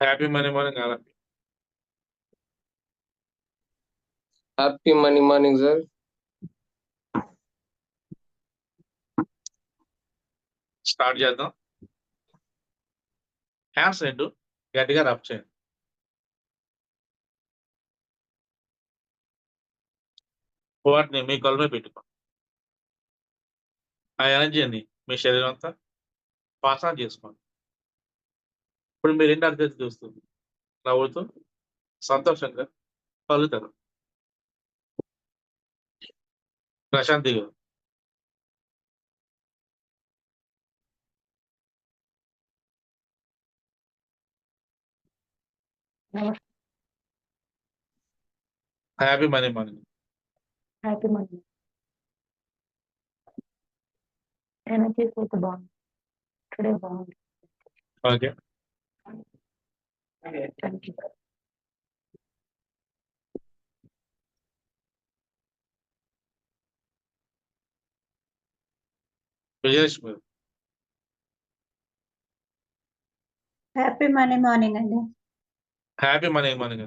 Happy money morning కాదా happy money morning sir start చేద్దాం. Hands రెండు. గట్టిగా రబ్ చేయండి. వాటిని మీ కళ్ళమే పెట్టుకో ఆ ఎనర్జీని మీ శరీరం అంతా పాసన చేసుకోండి. ఇప్పుడు మీరు రెండు అర్థం చూస్తుంది నవ్వుతూ సంతోషంగా కలుగుతారు ప్రశాంతిగా happy money morning happy morning energy బాగుంది. టుడే బాగుంది. ఓకే. హ్యాపీ మనీ మార్నింగ్ అండి హ్యాపీ మనీ మార్నింగ్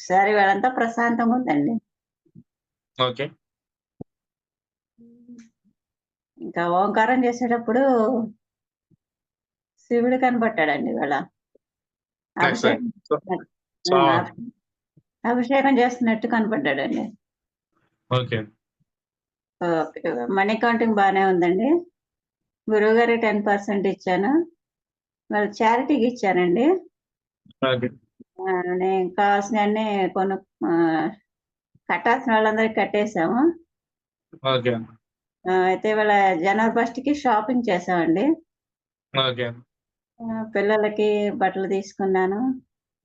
సరే ఇవాళంతా ప్రశాంతంగా ఉందండి. ఓకే ఇంకా ఓంకారం చేసేటప్పుడు శివుడు కనబట్టాడండి ఇవాళ. అభిషేకం చేస్తున్నట్టు కనపడ్డాడండి. మనీ కౌంటింగ్ బాగానే ఉందండి. గురువు గారి టెన్ పర్సెంట్ ఇచ్చాను. వాళ్ళు చారిటీకి ఇచ్చానండి. నేను కావాల్సినవన్నీ కొను కట్టాల్సిన వాళ్ళందరికీ కట్టేసాము అయితే ఇవాళ జనవరి ఫస్ట్కి షాపింగ్ చేసామండి పిల్లలకి బట్టలు తీసుకున్నాను.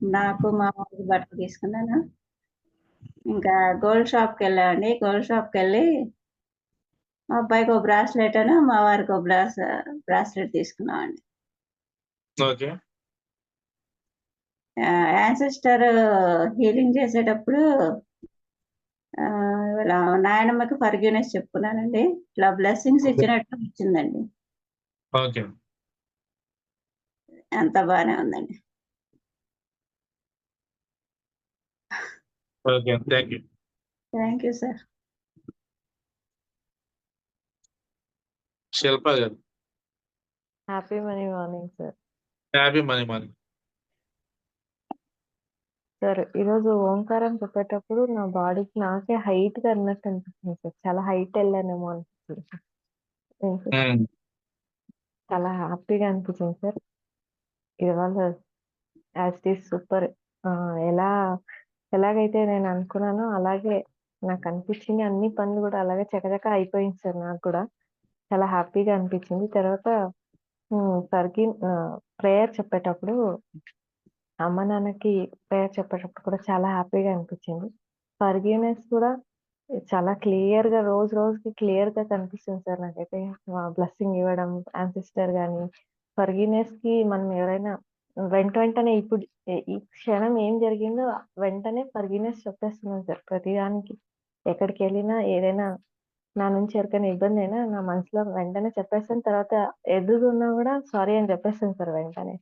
నాకు మా వారికి బట్టలు తీసుకున్నాను. ఇంకా గోల్డ్ షాప్కి వెళ్ళామండి గోల్డ్ షాప్కి వెళ్ళి మా అబ్బాయికి ఒక బ్రాస్లెట్ అను మా వారికి ఒక బ్రాస్ బ్రాస్లెట్ తీసుకున్నామండి ఓకే. యాన్సిస్టర్ హీలింగ్ చేసేటప్పుడు నాయనమ్మకి ఫర్గ్యూనెస్ చెప్పుకున్నానండి. ఇట్లా బ్లెస్సింగ్స్ ఇచ్చినట్టు వచ్చిందండి. ఓకే. అంత బాగానే ఉందండి. Okay thank you. Thank you sir. Shilpa garu. Happy money morning sir. Happy money morning. Sir ఈరోజు ఓంకారం చెప్పేటప్పుడు నా బాడీకి నాకే హైట్గా అన్నట్టు అనిపిస్తుంది సార్. చాలా హైట్ వెళ్ళానేమో అనిపిస్తుంది? చాలా హ్యాపీగా అనిపించింది సార్. ఇవాళ యాజ్ ఇట్ ఈస్ సూపర్ ఎలా ఎలాగైతే నేను అనుకున్నానో అలాగే నాకు అనిపించింది. అన్ని పనులు కూడా అలాగే చకచక అయిపోయింది సార్ నాకు కూడా. చాలా హ్యాపీగా అనిపించింది. తర్వాత సరికి ప్రేయర్ చెప్పేటప్పుడు అమ్మ నాన్నకి ప్రేయర్ చెప్పేటప్పుడు కూడా చాలా హ్యాపీగా అనిపించింది. ఫర్గివ్నెస్ కూడా చాలా క్లియర్గా రోజు రోజుకి క్లియర్గా కనిపిస్తుంది సార్ నాకైతే. బ్లెస్సింగ్ ఇవ్వడం యాన్సిస్టర్ కానీ ఫర్గినెస్కి మనం ఎవరైనా వెంట వెంటనే ఇప్పుడు ఈ- క్షణం ఏం జరిగిందో వెంటనే ఫర్గినెస్ చెప్పేస్తున్నాం సార్. ప్రతిదానికి ఎక్కడికి వెళ్ళినా ఏదైనా నా నుంచి ఎవరికైనా ఇబ్బంది అయినా నా మనసులో వెంటనే చెప్పేస్తాను. తర్వాత ఎదుగున్నా కూడా సారీ అని చెప్పేస్తాను సార్ వెంటనే.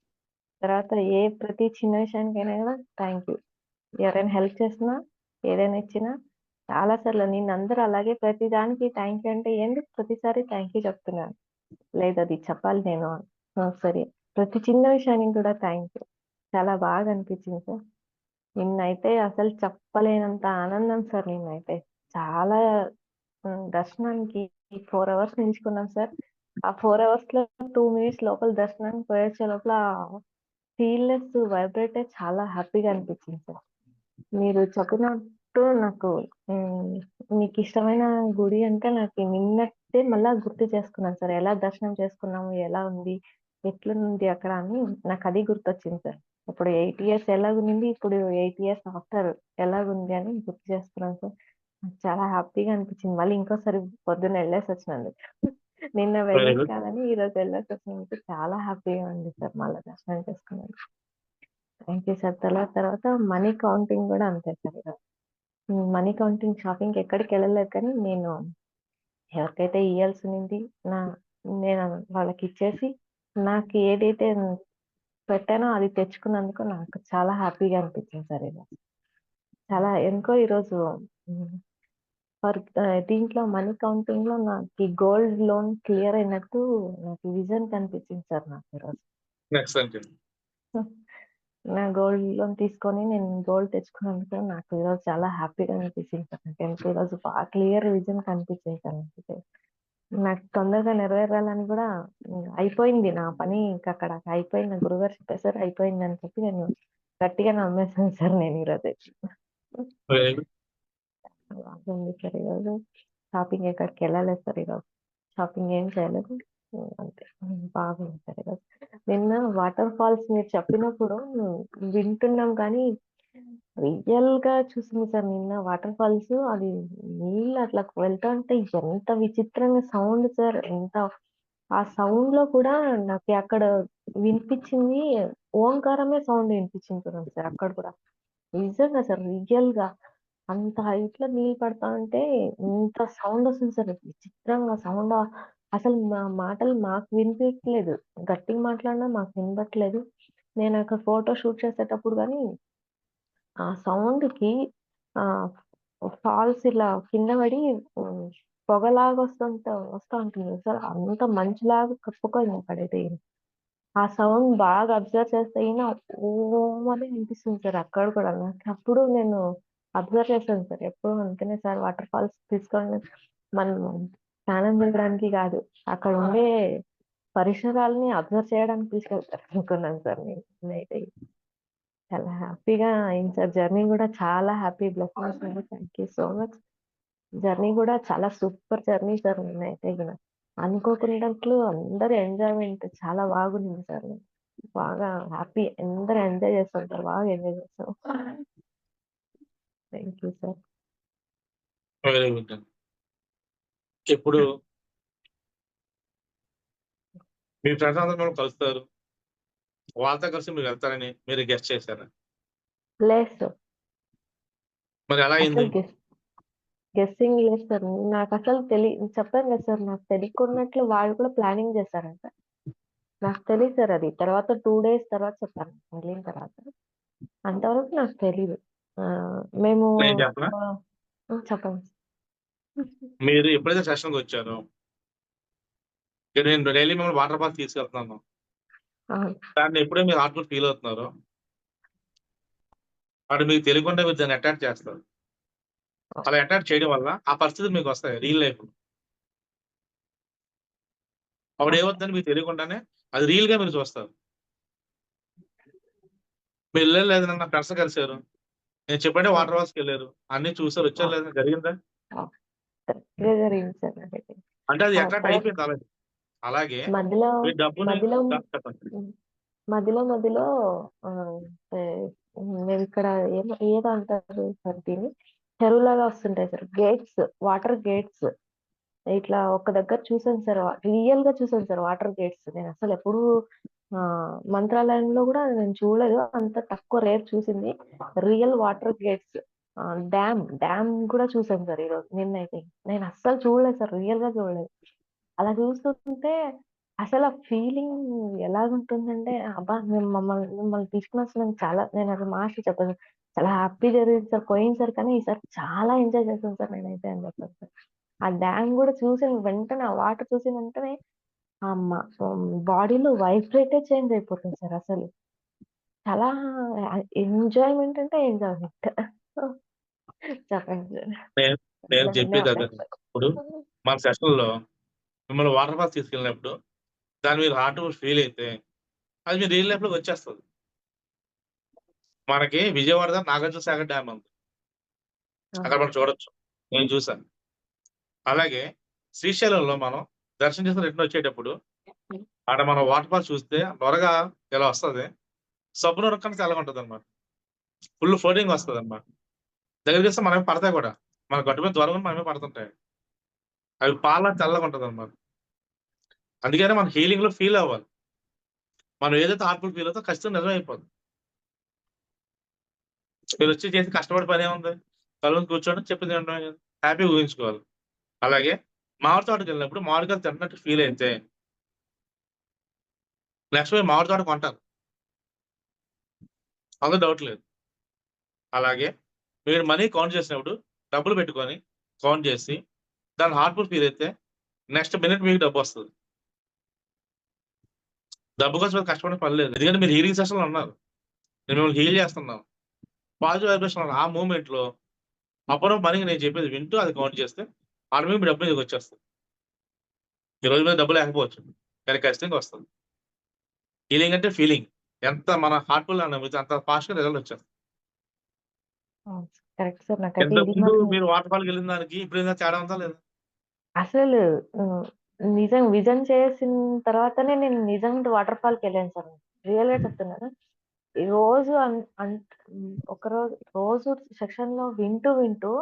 తర్వాత ఏ ప్రతి చిన్న విషయానికైనా కూడా థ్యాంక్ యూ. ఎవరైనా హెల్ప్ చేసినా ఏదైనా ఇచ్చినా చాలా సార్లు నేను అందరూ అలాగే ప్రతిదానికి థ్యాంక్ యూ అంటే ఏంటి ప్రతిసారి థ్యాంక్ యూ చెప్తున్నాను? లేదు అది చెప్పాలి నేను సరే. ప్రతి చిన్న విషయానికి కూడా థ్యాంక్ యూ. చాలా బాగా అనిపించింది సార్. నిన్నైతే అసలు చెప్పలేనంత ఆనందం సార్ నిన్నైతే. చాలా దర్శనానికి ఫోర్ అవర్స్ నిల్చుకున్నాం సార్. ఆ ఫోర్ అవర్స్లో టూ మినిట్స్ లోపల దర్శనానికి పోయొచ్చే లోపల ఫీల్లెస్ వైబ్రేట్ చాలా హ్యాపీగా అనిపించింది సార్. మీరు చెప్పినట్టు నాకు మీకు ఇష్టమైన గుడి అంటే నాకు నిన్నట్టే మళ్ళా గుర్తు చేసుకున్నాను సార్. ఎలా దర్శనం చేసుకున్నాము ఎలా ఉంది ఎట్లుంది అక్కడ అని నాకు అది గుర్తొచ్చింది సార్. ఇప్పుడు ఎయిట్ ఇయర్స్ ఎలాగుంది? ఇప్పుడు ఎయిట్ ఇయర్స్ ఆఫ్టర్ ఎలాగుంది అని గుర్తు చేసుకున్నాను సార్. నాకు చాలా హ్యాపీగా అనిపించింది. మళ్ళీ ఇంకోసారి పొద్దున్న వెళ్ళేసి వచ్చినందుకు. నిన్న good. కాదని ఈ రోజు వెళ్ళేసి వచ్చినందుకు చాలా హ్యాపీగా ఉంది సార్ మళ్ళీ దర్శనం చేసుకున్నాను థ్యాంక్ యూ సార్. తర్వాత తర్వాత మనీ కౌంటింగ్ కూడా అంతే సార్ మనీ కౌంటింగ్ షాపింగ్ ఎక్కడికి వెళ్ళలేదు కానీ నేను ఎవరికైతే ఇయ్యాల్సి ఉంది నా నేను వాళ్ళకి ఇచ్చేసి నాకు ఏదైతే పెట్టానో అది తెచ్చుకున్నందుకు నాకు చాలా హ్యాపీగా అనిపించింది సార్ ఈరోజు. చాలా ఎందుకో ఈరోజు. ఫర్ దీంట్లో మనీ కౌంటింగ్‌లో నాకీ గోల్డ్ లోన్ క్లియర్ అయినట్టు నాకు విజన్ కనిపించింది సార్ నాకు ఈరోజు. నా గోల్డ్ లోన్ తీసుకొని నేను గోల్డ్ తెచ్చుకున్నందుకు నాకు ఈరోజు చాలా హ్యాపీగా అనిపించింది సార్. నాకెందుకో ఈరోజు బాగా క్లియర్ విజన్ కనిపించింది సార్ నాకైతే. నాకు తొందరగా నెరవేరాలని కూడా అయిపోయింది నా పని ఇంక అక్కడ అయిపోయింది. నా గురువుగారు చెప్పేసారు అయిపోయిందని చెప్పి నేను గట్టిగా నమ్మేసాను సార్ నేను గుడ్. బాగుంది సార్ ఈరోజు. షాపింగ్ ఎక్కడికెళ్ళలేదు సార్ ఈరోజు. షాపింగ్ ఏం చేయలేదు. అంతే. బాగుంది సార్ ఈరోజు. నిన్న వాటర్ ఫాల్స్ మీరు చెప్పినప్పుడు వింటున్నాం కానీ రియల్గా చూసింది సార్ నిన్న వాటర్ ఫాల్స్ అది నీళ్ళు అట్లా వెళ్తా ఉంటే ఎంత విచిత్రంగా సౌండ్ సార్. ఎంత ఆ సౌండ్లో కూడా నాకు అక్కడ వినిపించింది ఓంకారమే సౌండ్ వినిపించింది సార్ అక్కడ కూడా. నిజంగా సార్ రియల్గా అంత హైట్‌లో నీళ్ళు పడతా ఉంటే ఇంత సౌండ్ వస్తుంది సార్. విచిత్రంగా సౌండ్ అసలు మా మాటలు మాకు వినిపించలేదు గట్టిగా మాట్లాడినా మాకు వినపట్లేదు. నేను అక్కడ ఫోటో షూట్ చేసేటప్పుడు కానీ ఆ సౌండ్‌కి ఆహ్, ఫాల్స్ ఇలా కింద పడి హ్మ్, పొగలాగా వస్తుంట వస్తా ఉంటుంది సార్. అంత మంచులాగా కప్పుకొని అక్కడైతే. ఆ సౌండ్ బాగా అబ్జర్వ్ చేస్తే అయినా ఓం అని వినిపిస్తుంది సార్ అక్కడ కూడా. నాకు అప్పుడు నేను అబ్జర్వ్ చేశాను సార్. ఎప్పుడు అందుకనే సార్ వాటర్ ఫాల్స్ తీసుకొని మనం స్నానం చేయడానికి కాదు. అక్కడ ఉండే పరిసరాలని అబ్జర్వ్ చేయడానికి తీసుకెళ్తారు అనుకున్నాను సార్ నేను. నేనైతే. చాలా హ్యాపీగా అయింది సార్. జర్నీ కూడా చాలా happy blessings. Thank you so much. Journey కూడా చాలా సూపర్ జర్నీ సార్ నిన్నైతే గిన. అనుకోకున్నట్లు అందరూ ఎంజాయ్‌మెంట్ చాలా బాగుంది సార్. బాగా హ్యాపీ అందరూ ఎంజాయ్ చేసాం సార్. బాగా ఎంజాయ్ చేసాం. Thank you sir. Very good అండి. ఇప్పుడు మీ ఫ్రెండ్స్ అందరూ కలుస్తారు. వాళ్ళతో కలిసి మీరు వెళ్తారని మీరు గెస్ చేసారా? లేదు సార్. మరి ఎలా అసలు అయింది? గెస్ గెస్సింగ్ లేదు సార్. నాకసలు తెలి చెప్పాను కదా సార్. నాకు తెలియకున్నట్లు వాళ్ళు కూడా ప్లానింగ్ చేశారంట. నాకు తెలీదు సార్ అది. తర్వాత 2 డేస్ తర్వాత చెప్పారు. వెళ్ళిన తర్వాత. అంతవరకు నాకు. ఆహ్, మేము చెప్పనా? చెప్పండి. మీరు ఎప్పుడైతే సెషన్‌కొచ్చారో ఇక నేను డైలీ మిమ్మల్ని వాటర్ ఫాల్స్ తీసుకెళ్తున్నాను. దాన్ని ఎప్పుడైతే మీరు హార్ట్‌ఫుల్ ఫీల్ అవుతున్నారో అప్పుడు మీకు తెలియకుండా మీరు దాన్ని అటాక్ చేస్తారు. అలా అటాక్ చేయడం వల్ల ఆ పరిస్థితులు మీకొస్తాయి రియల్ లైఫ్‌లో. అప్పుడు. ఏమవుతుందని మీకు తెలియకుండానే అది రియల్‌గా మీరు చూస్తారు. మీరు ఎళ్ళారు లేదా నా ఫ్రెండ్స్ కలిసారు. నేను చెప్పంటే ఆ! వాటర్ ఫాల్స్‌కెళ్ళారు. అన్నీ చూసారు. వచ్చారా లేదా జరిగిందా? అంటే అది అట్రాక్ట్ అయిపోయింది. అలాగే మధ్యలో డబ్బుని మధ్యలో చెప్పండి. మధ్యలో మధ్యలో ఆహ్, మేమిక్కడ ఏమో ఏదో అంటారు సార్ దీన్ని. చెరువులాగా వస్తుంటాయి సార్. Gates water gates. ఇట్లా ఒక దగ్గర చూసాను సార్. రియల్‌గా చూసాను సార్ వాటర్ గేట్స్. నేనసలు ఎప్పుడూ ఆహ్, మంత్రాలయంలో కూడా నేను చూడలేదు. అంత తక్కువ రేర్ చూసింది. Real water gates. Dam, dam కూడా చూసాను సార్ ఈరోజు నిన్నైతే. నేను అస్సలు చూడలేదు సార్. రియల్‌గా చూడలేదు. అలా చూస్తుంటే అసలు ఆ ఫీలింగ్ ఎలాగుంటుందంటే అబ్బా! మేము మమ్మల్ని మిమ్మల్ని తీసుకొని వచ్చినందుకు చాలా నేను అది మాటలు చెప్పను. చాలా హ్యాపీ జరిగింది సార్. పోయింది సార్. కానీ ఈసారి చాలా ఎంజాయ్ చేశాను సార్ నేనైతే అని చెప్పాను సార్. ఆ డ్యామ్ కూడా చూసిన వెంటనే ఆ వాటర్ చూసిన వెంటనే అమ్మ హ్మ్, బాడీలో వైబ్రేటే చేంజ్ అయిపోతుంది సార్ అసలు. చాలా ఎంజాయ్‌మెంట్ అంటే ఎంజాయ్‌మెంట్. చెప్పండి సార్. నేను చెప్పేది అదే. అసలు ఇప్పుడు మన సెషన్‌లో మిమ్మల్ని వాటర్ ఫాల్స్ తీసుకెళ్ళినప్పుడు దాని మీరు హార్ట్ ఫీల్ అయితే అది మీ రియల్ లైఫ్‌లోకి వచ్చేస్తుంది మనకి విజయవాడ నాగార్జున సాగర్ డ్యామ్ ఉంది. అక్కడ మనం చూడొచ్చు. నేను చూసాను. అలాగే శ్రీశైలంలో మనం దర్శనం చేసిన రిటర్న్ వచ్చేటప్పుడు అక్కడ మనం వాటర్ ఫాల్స్ చూస్తే నొరగా ఇలా వస్తది. సబ్బు నొరగ కన్నా ఉంటుంది అనమాట ఫుల్ ఫ్లోటింగ్ వస్తుంది దగ్గరికి వస్తే చూస్తే మనమే పడతాయి కూడా. మన గట్టు మీద ద్వారా మనమే పడుతుంటాయి. అవి పాల్లా తెల్లగా అనమాట అందుకనే మనం హీలింగ్‌లో ఫీల్ అవ్వాలి. మనం ఏదైతే ఆర్పుల్ ఫీల్ అవుతామో ఖచ్చితంగా మీరు వచ్చి చేసి కష్టపడి పని ఏముంది? కలుగుని కూర్చోండి చెప్పింది వినడమే హ్యాపీ హ్యాపీగా ఊహించుకోవాలి. అలాగే మామిడి తోటకెళ్ళినప్పుడు మామిడికాయలు తిన్నట్టు ఫీల్ అయితే నెక్స్ట్ మీరు మామిడి తోట కొంటారు. అందులో డౌట్ లేదు. అలాగే మీరు మనీ కౌంట్ చేసినప్పుడు డబ్బులు పెట్టుకొని కౌంట్ చేసి దాని హార్ట్ఫుల్ ఫీల్ అయితే నెక్స్ట్ మినిట్ మీకు డబ్బు వస్తుంది. డబ్బు కోసం మీరు కష్టపడే పని లేదు ఎందుకంటే మీరు హీలింగ్ సెషన్లో ఉన్నారు. నేను మిమ్మల్ని హీల్ చేస్తున్నాను. పాజిటివ్ వైబ్రేషన్ ఆ మూమెంట్లో అప్పుడు మనకి నేను చెప్పేది వింటూ అది కౌంట్ చేస్తే ఆటోమేటిక్ మీ డబ్బు మీకు వచ్చేస్తుంది. ఈ రోజు మీద డబ్బు లేకపోవచ్చు. కానీ ఖచ్చితంగా వస్తుంది. హీలింగ్ అంటే ఫీలింగ్ ఎంత మన హార్ట్ఫుల్ నమ్మితే అంత ఫాస్ట్గా రిజల్ట్ వచ్చేస్తుంది. Correct sir. నాకైతే ఇది మాత్రం మీరు వాటర్ ఫాల్కి వెళ్ళిన దానికి ఇప్పుడు ఏదైనా తేడా ఉందా లేదా? అసలు నిజం విజన్ చేసిన తర్వాతనే నేను నిజంగా వాటర్ ఫాల్కి వెళ్ళాను సార్. రియల్గా చెప్తున్నాను. ఈ రోజు అన్- అన్- ఒక రోజు రోజు సెక్షన్లో వింటూ వింటూ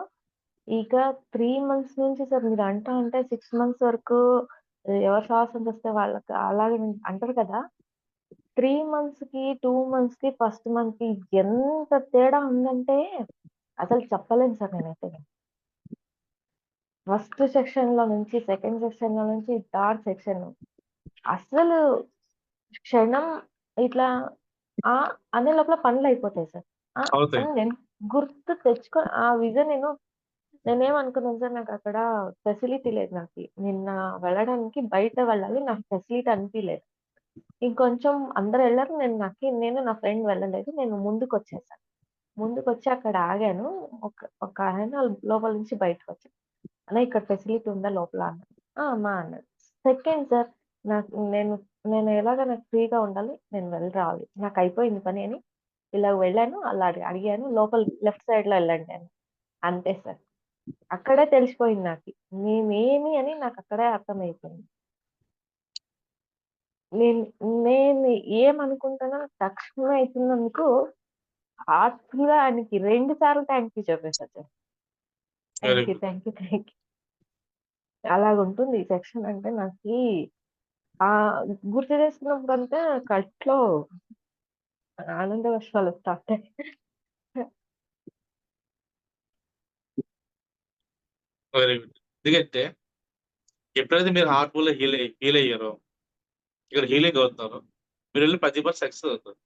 ఇక త్రీ మంత్స్ నుంచి సార్ మీరు అంటా అంటే సిక్స్ మంత్స్ వరకు ఎవరు శ్వాసం వస్తే వాళ్ళకి అలాగే అంటారు కదా. త్రీ మంత్స్కి టూ మంత్స్కి ఫస్ట్ మంత్కి ఎంత తేడా ఉందంటే అసలు చెప్పలేను సార్ నేనైతే. ఫస్ట్ సెక్షన్లో నుంచి సెకండ్ సెక్షన్లో నుంచి థర్డ్ సెక్షన్ అసలు క్షణం ఇట్లా ఆ అనే లోపల పనులు అయిపోతాయి సార్. నేను గుర్తు తెచ్చుకో ఆ విజన్ నేను నేనేమనుకున్నాను సార్ నాకు అక్కడ ఫెసిలిటీ లేదు నాకు. నిన్న వెళ్ళడానికి బయట వెళ్ళాలి నాకు ఫెసిలిటీ అనిపించలేదు ఇంకొంచెం అందరు వెళ్ళారు నేను నాకు నేను నా ఫ్రెండ్ వెళ్ళలేదు నేను ముందుకు వచ్చేసాను ముందుకు వచ్చి అక్కడ ఆగాను. ఒక ఒక ఆయన లోపల నుంచి బయటకు వచ్చాను అన్న ఇక్కడ ఫెసిలిటీ ఉందా లోపల? అన్న "ఆ, అమ్మా అన్నాడు. సెకండ్ సార్ నాకు నేను నేను ఎలాగ నాకు ఫ్రీగా ఉండాలి నేను వెళ్ళి రావాలి. నాకు అయిపోయింది పని అని ఇలా వెళ్ళాను అలా అడిగాను. లోపల లెఫ్ట్ సైడ్లో వెళ్ళండి అని. అంతే సార్. అక్కడే తెలిసిపోయింది నాకు. మేమేమి అని నాకు అక్కడే అర్థమైపోయింది. నేను నేను ఏమనుకుంటానో తక్షణమే అవుతున్నందుకు హార్ట్ఫుల్గా ఆయనకి రెండు సార్లు thank you Very thank you. Thank you thank you. అలాగుంటుంది ఈ సెక్షన్ అంటే నాకు ఆ గుర్తు చేసుకున్నప్పుడు అంతా కట్లో ఆనంద వర్షాలు స్టార్ట్ వెరీ గుడ్. ఎందుకంటే ఎప్పుడైతే మీరు హార్ట్ఫుల్ హీల్ హీల్ అయ్యారో ఇక్కడ హీలింగ్ అవుతున్నారో మీరు వెళ్ళి ప్రతి పర్సెంట్ సక్సెస్ అవుతారు.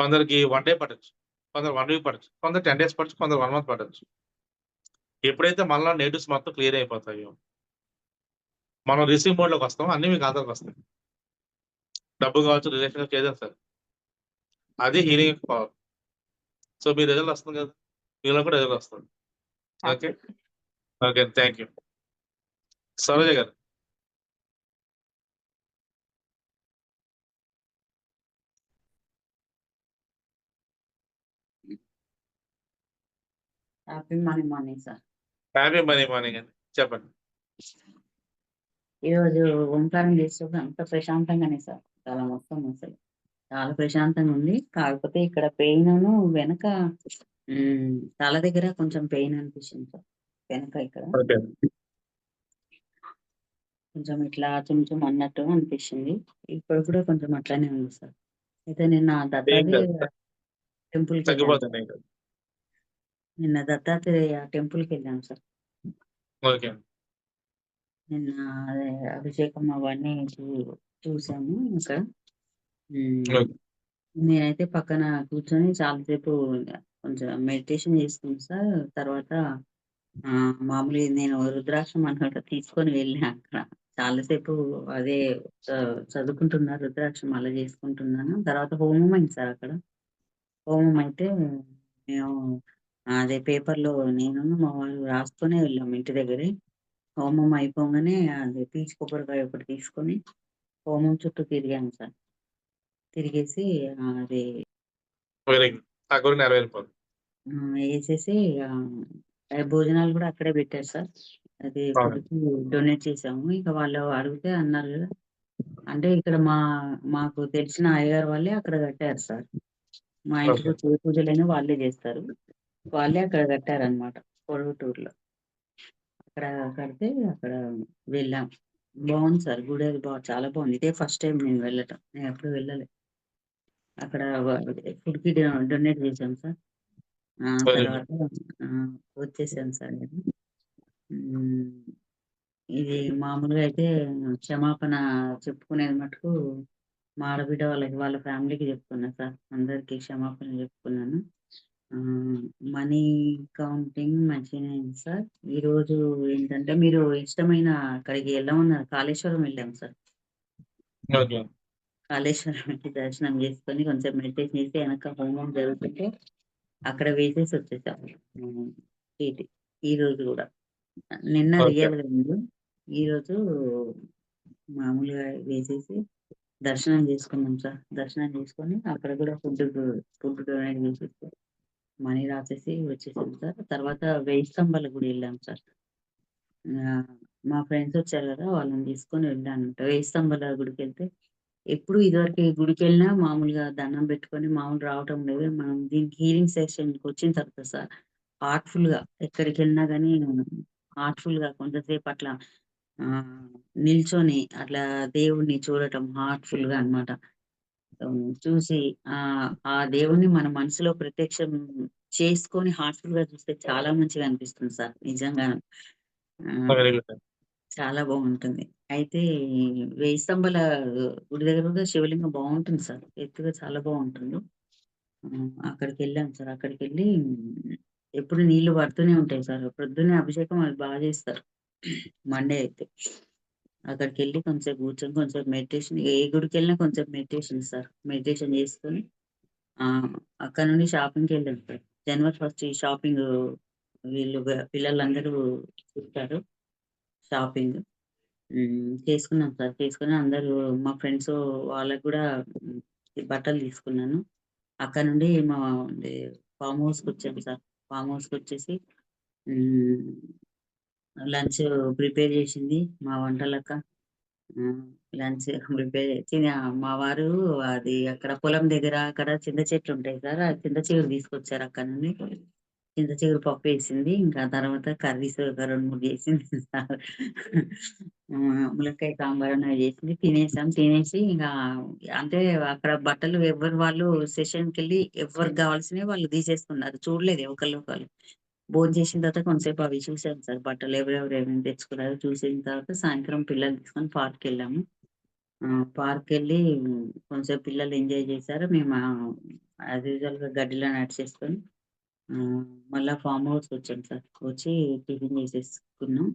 కొందరికి వన్ డే పట్టచ్చు కొందరు వన్ వీక్ పట్టచ్చు కొందరు టెన్ డేస్ పట్టచ్చు కొందరు వన్ మంత్ పట్టచ్చు. ఎప్పుడైతే మనలో నెగిటివ్స్ మొత్తం క్లియర్ అయిపోతాయో మనం రిసీవ్ మోడ్లోకి వస్తాం అన్ని మీకు ఆధారకు వస్తాయి. డబ్బు కావచ్చు రిలేషన్ ఏదైనా సరే. అది హీలింగ్ పవర్ సో మీ రిజల్ట్ వస్తుంది కదా. మీలో కూడా రిజల్ట్ వస్తుంది. Okay? Okay. Thank you Saroja garu happy morning morning sir happy money morning అండి. చెప్పండి. ఈరోజు ఓంకారం చేస్తే అంత ప్రశాంతంగానే సార్. చాలా మొత్తం అసలు చాలా ప్రశాంతంగా ఉంది. కాకపోతే ఇక్కడ పెయిన్ వెనక తల దగ్గర కొంచెం పెయిన్ అనిపిస్తుంది సార్. వెనక ఇక్కడ. కొంచెం ఇట్లా కొంచెం అన్నట్టు అనిపిస్తుంది. ఇప్పుడు కూడా కొంచెం అట్లానే ఉంది సార్. అయితే దత్తాత్రేయ కాదు. టెంపుల్కి వెళ్ళాను తగ్గిపోతుంది సార్. ఇంకా నిన్న దత్తాత్రేయ టెంపుల్కి వెళ్ళాను సార్. ఓకే. నిన్న అదే అభిషేకం అవన్నీ చూసాము ఓకే. నేనైతే పక్కన కూర్చొని చాలాసేపు కొంచెం మెడిటేషన్ చేసుకున్నాను సార్. తర్వాత ఆ, మామూలుగా నేను రుద్రాక్షం అనమాట తీసుకొని వెళ్ళా అక్కడ. చాలాసేపు అదే చదువుకుంటున్నా రుద్రాక్షం అలా చేసుకుంటున్నాను. తర్వాత హోమం అయింది సార్ అక్కడ. హోమం అయితే మేము అదే పేపర్లో నేను మా వాళ్ళు రాసుకొని వెళ్ళాము ఇంటి దగ్గరే. హోమం అయిపోగానే అది పీచు కొబ్బరికాయ ఒకటి తీసుకొని హోమం చుట్టూ తిరిగాము సార్. తిరిగేసి అది వెరీ గుడ్ ఆ గురి నెరవేరిపోదు ఆ, వేసేసి భోజనాలు కూడా అక్కడే పెట్టారు సార్. అది. ఫుడ్కి డొనేట్ చేసాము. ఇక వాళ్ళు అడిగితే అన్నారు అంటే ఇక్కడ మా మాకు తెలిసిన అయ్యగారు వాళ్ళే అక్కడ కట్టారు సార్. మా ఇంటికి ఓకే. వచ్చే ఏ పూజలైనా వాళ్ళే చేస్తారు. వాళ్ళే అక్కడ కట్టారనమాట పొడవుటూరులో అక్కడ కడితే అక్కడ వెళ్ళాం. బాగుంది సార్ గుడి అది బా చాలా బాగుంది. ఇదే ఫస్ట్ టైం నేను వెళ్ళటం. నేను ఎప్పుడు వెళ్ళలే. అక్కడ ఫుడ్కి డొనేట్ చేశాం సార్. తర్వాత వచ్చేసాను సార్ నేను. ఇది మామూలుగా అయితే క్షమాపణ చెప్పుకునేది మటుకు మా ఆడబిడ్డ వాళ్ళకి వాళ్ళ ఫ్యామిలీకి చెప్పుకున్నా సార్. అందరికి క్షమాపణ చెప్పుకున్నాను. మనీ కౌంటింగ్ మంచిగానే సార్. ఈరోజు ఏంటంటే మీరు ఇష్టమైన అక్కడికి వెళ్ళమన్నారు కాళేశ్వరం వెళ్ళాం సార్. కాళేశ్వరం వెళ్ళి దర్శనం చేసుకొని కొంచెం మెడిటేషన్ చేసి వెనక హోమం జరుగుతుంటే అక్కడ వేసేసి వచ్చేసాం. ఉమ్, ఇది ఈ రోజు కూడా. నిన్న Okay. రియల్గా ఉంది. ఈ రోజు మామూలుగా వేసేసి దర్శనం చేసుకున్నాం సార్. దర్శనం చేసుకొని అక్కడ కూడా ఫుడ్ ఫుడ్ డొనేట్ చేసేసి మనీ రాసేసి వచ్చేసాం సార్. తర్వాత వెయ్యి స్తంభాల గుడి వెళ్ళాం సార్. ఆ, మా ఫ్రెండ్స్ వచ్చారు కదా వాళ్ళని తీసుకొని వెళ్ళాను వెయ్యి స్తంభాల గుడికి వెళ్తే ఎప్పుడు ఇదివరకు గుడికి వెళ్ళినా మామూలుగా దండం పెట్టుకొని మామూలు రావటం లేదు. మనం దీనికి హీలింగ్ సెక్షన్కి వచ్చిన తర్వాత సార్ హార్ట్ఫుల్గా ఎక్కడికి వెళ్ళినా కానీ హార్ట్ఫుల్గా కొంతసేపు అట్లా నిల్చొని అట్లా దేవుడిని చూడటం హార్ట్ఫుల్గా అన్నమాట. చూసి ఆ ఆ దేవుణ్ణి మన మనసులో ప్రత్యక్షం చేసుకొని హార్ట్ఫుల్గా చూస్తే చాలా మంచిగా అనిపిస్తుంది సార్ నిజంగా. చాలా బాగుంటుంది. అయితే ఈ వెయ్యి స్తంభాల గుడి దగ్గర కూడా శివలింగం బాగుంటుంది సార్ ఎత్తుగా చాలా బాగుంటుంది. అక్కడికి వెళ్ళాం సార్ అక్కడికి వెళ్ళి ఎప్పుడు నీళ్ళు పడుతూనే ఉంటాయి సార్ ప్రొద్దునే అభిషేకం అది బాగా చేస్తారు. మండే అయితే. అక్కడికి వెళ్ళి కొంచెం కూర్చొని కొంచెం మెడిటేషన్ ఏ గుడికి వెళ్ళినా కొంచెం మెడిటేషన్ సార్. మెడిటేషన్ చేసుకొని అక్కడ నుండి షాపింగ్కి వెళ్ళాం సార్. జనవరి ఫస్ట్ ఈ షాపింగ్ వీళ్ళు పిల్లలందరూ చూస్తారు షాపింగ్ చేసుకున్నాం సార్. చేసుకుని అందరూ మా ఫ్రెండ్స్ వాళ్ళకు కూడా బట్టలు తీసుకున్నాను. అక్కడ నుండి మా ఫామ్ హౌస్కి వచ్చాము సార్. ఫామ్ హౌస్కి వచ్చేసి లంచ్ ప్రిపేర్ చేసింది మా వంటలక్క. లంచ్ ప్రిపేర్ చేసి మా వారు అది అక్కడ పొలం దగ్గర అక్కడ చింత చెట్లు ఉంటాయి సార్ ఆ చింత చిగురు తీసుకొచ్చారు అక్కడ నుండి. చింత చిగురు పప్పు వేసింది. ఇంకా తర్వాత కర్రీస్ ఒక రెండు మూడు చేసింది. సార్ ములక్కాయ సాంబార్ అన్నది చేసింది. తినేసాం తినేసి ఇంకా అంటే అక్కడ బట్టలు ఎవరు వాళ్ళు సెషన్కి వెళ్ళి ఎవరికి కావాల్సినవి వాళ్ళు తీసేసుకున్నారు. చూడలేదు ఒకళ్ళు ఒకళ్ళు. భోజనం చేసిన తర్వాత కొంతసేపు అవి చూసాం సార్. బట్టలు ఎవరెవరు ఏమేమి తెచ్చుకున్నారు చూసిన తర్వాత సాయంత్రం పిల్లలు తీసుకొని పార్క్ వెళ్ళాము. పార్క్ వెళ్ళి ఉమ్, పిల్లలు ఎంజాయ్ చేశారు. మేము యాజ్ యూజువల్గా గడ్డిలో నడిచేసుకొని మళ్ళా ఫామ్ హౌస్ వచ్చాం సార్. వచ్చి టిఫిన్ చేసేసుకున్నాం.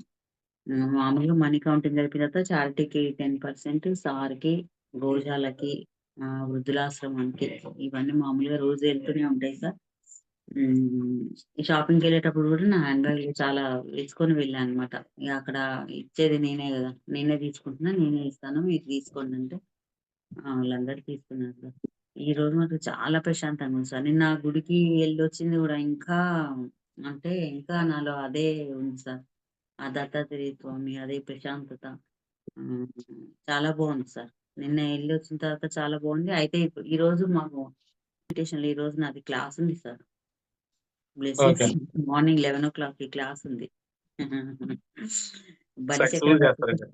మామూలుగా మనీ కౌంటింగ్ జరిపిన తర్వాత చారిటీకి టెన్ పర్సెంట్ సార్కి గోజాలకి వృద్ధులాశ్రమానికి ఇవన్నీ మామూలుగా రోజు వెళ్తూనే ఉంటాయి సార్. షాపింగ్కి వెళ్ళేటప్పుడు కూడా నా హ్యాండ్ బ్యాగ్ చాలా వేసుకొని వెళ్ళాను అనమాట ఇక అక్కడ ఇచ్చేది నేనే కదా నేనే తీసుకుంటున్నా నేనే ఇస్తాను మీరు తీసుకోండి అంటే. వాళ్ళందరూ తీసుకున్నారు. ఈ రోజు మాకు చాలా ప్రశాంతంగా ఉంది సార్. నిన్న గుడికి వెళ్ళొచ్చింది కూడా ఇంకా అంటే ఇంకా నాలో అదే ఉంది సార్. ఆ దత్తాత్రేయ స్వామి అదే ప్రశాంతత. చాలా బాగుంది సార్. నిన్న వెళ్ళి వచ్చిన తర్వాత చాలా బాగుంది. అయితే ఈ రోజు మాకు లో ఈ రోజు నాది క్లాస్ ఉంది sir. Blessings morning eleven o క్లాక్కి క్లాస్ ఉంది. బలి చక్రవర్తి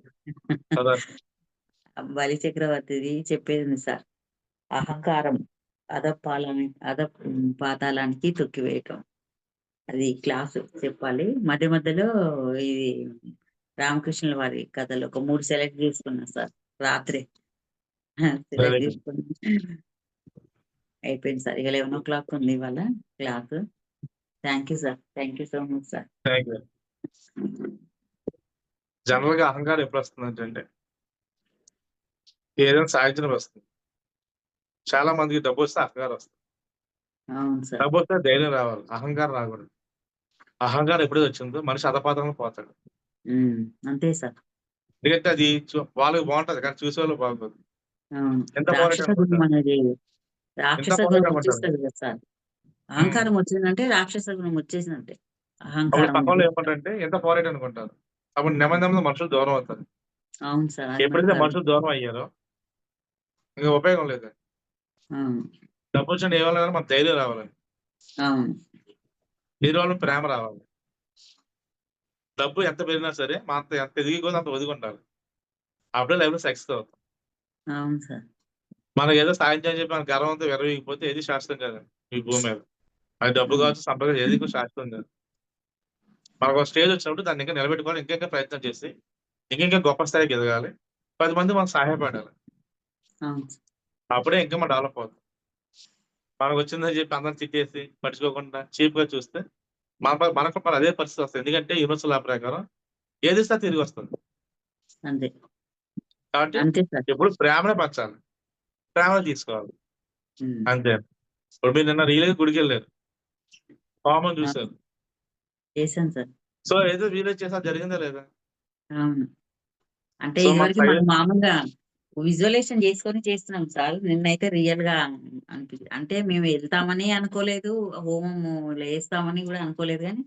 బలి చక్రవర్తిది చెప్పేది ఉంది సార్. అహంకారం అధపాలని అధ పాతాళానికి తొక్కివేయటం. అది క్లాసు చెప్పాలి. మధ్య మధ్యలో ఇది రామకృష్ణుల వారి కథలు ఒక మూడు సెలెక్ట్ చేసుకున్నా సార్. రాత్రి. Select good. చేసుకుని అయిపోయింది సార్. ఇక లెవెన్ ఓ క్లాక్ ఉంది ఇవాళ class. Thank you sir thank you so much sir thank you జనరల్గా అహంకారం ఎప్పుడు వస్తుంది అంటే? ఏదైనా సాధించడం వస్తుంది. చాలా మందికి డబ్బు వస్తే అహంకారం వస్తుంది. డబ్బు వస్తే ధైర్యం రావాలి. అహంకారం రాకూడదు. అహంకారం ఎప్పుడైతే వచ్చిందో మనిషి అధపాతంలో పోతాడు. అంతే సార్ ఎందుకంటే అది వాళ్ళకి బాగుంటది కానీ చూసే వాళ్ళు అవును. ఎంత రాక్షస అహంకారం వచ్చిందంటే రాక్షస గుణం అప్పుడు అహంకారం ఎంత పోరాటం అనుకుంటారు? అప్పుడు నెమ్మది నెమ్మది మనుషులు దూరం అవుతారు. అవును సార్ ఎప్పుడైతే. మనుషులు దూరం అయ్యారో ఇంకా ఉపయోగం లేదు. డబ్బు వచ్చిన ఏం కానీ మన ధైర్యం రావాలి. అవును. ఎదురు వాళ్ళ ప్రేమ రావాలి. డబ్బు ఎంత పెరిగినా సరే మా అంత ఎంత ఎదిగి అంత ఒదిగి ఉండాలి అప్పుడే లైఫ్లో సక్సెస్ అవుతాం మనకి ఏదో సాయం చేయని చెప్పి మన గర్వంతో విరవకపోతే ఏది శాశ్వతం కాదు. ఈ భూమి మీద. అది డబ్బు కావచ్చు సంపద ఏది శాశ్వతం కాదు. మనకు ఒక స్టేజ్ వచ్చినప్పుడు దాన్ని ఇంకా నిలబెట్టుకోవాలి ఇంకా ఇంకా ప్రయత్నం చేసి ఇంకా ఇంకా గొప్ప స్థాయికి ఎదగాలి. పది మంది మనకు సహాయపడాలి. సార్. అప్పుడే ఇంకా మనం డెవలప్ అవుతాం. మనకు వచ్చిందని చెప్పి అందరం తిట్టేసి పట్టించుకోకుండా చీప్గా చూస్తే మన మనకు మన అదే పరిస్థితి వస్తుంది. ఎందుకంటే యూనివర్సల్ లా ప్రకారం ఏది ఇస్తా తిరిగి వస్తుంది. కాబట్టి సార్. ఎప్పుడు ప్రేమనే పంచాలి ప్రేమనే తీసుకోవాలి. అంతే. ఇప్పుడు మీరు నిన్న రియల్ గుడికి వెళ్ళారు కామన్ చూసారు చేశాను. సార్. సో ఏదో రియలైజ్ చేసా జరిగిందా లేదా? అవును. అంటే ఇదివరకు మనం మామూలుగా విజువలైజేషన్ చేసుకొని చేస్తున్నాం సార్. నిన్నైతే రియల్గా అనిపించింది అంటే మేము వెళ్తామని అనుకోలేదు హోమం లేస్తామని కూడా అనుకోలేదు కానీ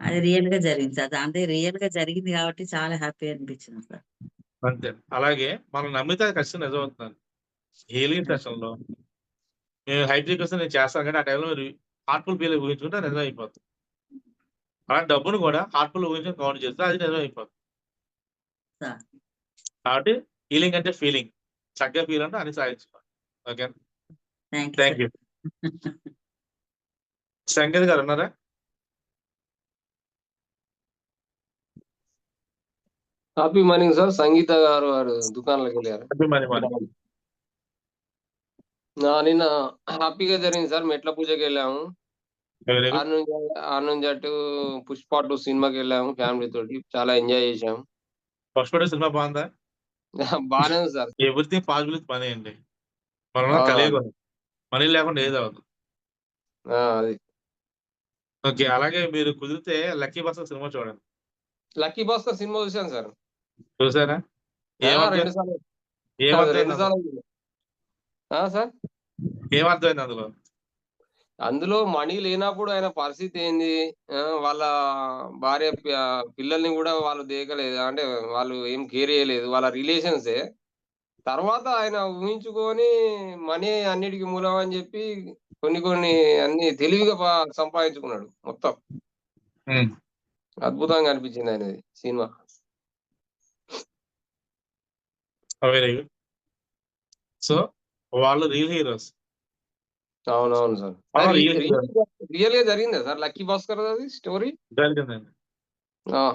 అది రియల్గా జరిగింది సార్. అంటే రియల్గా జరిగింది కాబట్టి చాలా హ్యాపీ అనిపించింది సార్. అంతే. అలాగే మనం నమ్మితే అది ఖచ్చితంగా నిజం హీలింగ్ సెషన్లో నేను హైబ్రిడ్ కోసం నేను చేస్తాను కానీ ఆ టైంలో మీరు హార్ట్ఫుల్ ఫీల్ ఊహించుకుంటే నిజం అయిపోతుంది అలా డబ్బును కూడా హార్ట్ఫుల్ ఊహించుకొని కౌంట్ చేస్తే అది నిజం అయిపోతుంది సార్ కాబట్టి హీలింగ్ అంటే ఫీలింగ్. చక్కగా ఫీల్ అంటే అని సాధించుకోవాలి. Okay thank you Sangeeth garu ఉన్నారా? హ్యాపీ మార్నింగ్ సార్ సంగీత గారు వారు దుకాణంలోకి వెళ్ళారు. హ్యాపీ మరి మరి నా నిన్న హ్యాపీగా జరిగింది సార్. మెట్ల పూజకి వెళ్ళాము వెరీ ఆ గుడ్ నుంచి ఆ నుంచి అటు పుష్ప టూ సినిమాకి వెళ్ళాము ఫ్యామిలీ తోటి. చాలా ఎంజాయ్ చేశాము. ఫస్ట్ డే సినిమా బాగుందా? బాగానే ఉంది సార్. ఎవ్రీథింగ్ పాసిబుల్ పని అండి. మనం. కలిగి మనీ లేకుండా ఏది అవ్వదు. ఆ, అది. ఓకే అలాగే మీరు కుదిరితే లక్కీ బస్ సినిమా చూడండి. లక్కీ భాస్కర్ సినిమా చూశాను సార్. చూసారా? సార్? ఏమర్థమైంది అందులో? అందులో మనీ లేనప్పుడు ఆయన పరిస్థితి ఏంది? వాళ్ళ భార్య పిల్లల్ని కూడా వాళ్ళు దేకలేదు. అంటే వాళ్ళు ఏం కేర్ చేయలేదు. వాళ్ళ రిలేషన్సే తర్వాత ఆయన ఊహించుకొని మనీ అన్నిటికీ మూలం అని చెప్పి కొన్ని కొన్ని అన్ని తెలివిగా సంపాదించుకున్నాడు మొత్తం. అద్భుతంగా అనిపించింది ఆయనది సినిమా. సో వాళ్ళు రియల్ హీరోస్ అవునవును సార్. ఆ, రియల్గా జరిగిందా సార్? లక్కీ భాస్కర్ అది స్టోరీ? జరిగిందండి.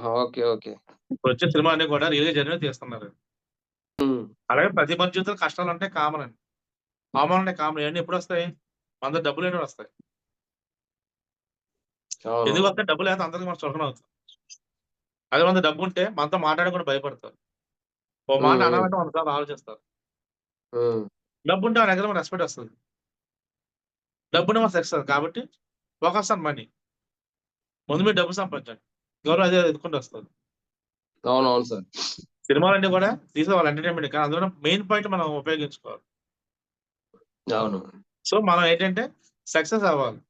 Okay okay. ఇప్పుడు వచ్చే సినిమా అన్ని కూడా రియల్ జరిగిన తీస్తున్నారు అలాగే ప్రతి మనిషి జీవితంలో కష్టాలు అంటే కామన్ అండి. అవమానం అంటే కామన్. ఇవన్నీ ఎప్పుడు వస్తాయి? మన డబ్బులు ఏంటో వస్తాయి. ఎందుకు వస్తే డబ్బులు లేకపోతే అందరికి మనం చులకన అవుతాం. అదే మన డబ్బు ఉంటే మనతో మాట్లాడకుండా భయపడతారు. ఓ మాట. అనాలంటే మన సార్లు ఆలోచిస్తారు. డబ్బు ఉంటే మన దగ్గర రెస్పెక్ట్ వస్తుంది. డబ్బుని మన సెక్స్ కాబట్టి ఫోకస్ ఆన్ మనీ. ముందు మీరు డబ్బు సంపాదించండి. గౌరవం అదే ఎదుర్కొంటూ వస్తుంది అవునవును సార్. సినిమాలన్నీ కూడా తీసే వాళ్ళ ఎంటర్టైన్మెంట్ కానీ అందులో మెయిన్ పాయింట్ మనం ఉపయోగించుకోవాలి. అవును. సో మనం ఏంటంటే సక్సెస్ అవ్వాలి.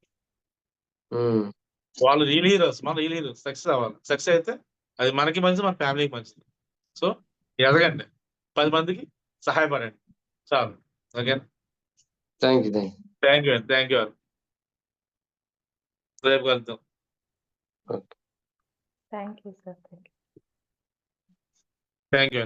వాళ్ళు రియల్ హీరోస్ మన రియల్ హీరోస్ సక్సెస్ అవ్వాలి. సక్సెస్ అయితే అది మనకి మంచిది మన ఫ్యామిలీకి మంచిది. సో ఎదగండి. పది మందికి సహాయపడండి. చాలు. Okay thank you thank you thank you thank you రేపు కలుద్దాం thank you sir thank you thank you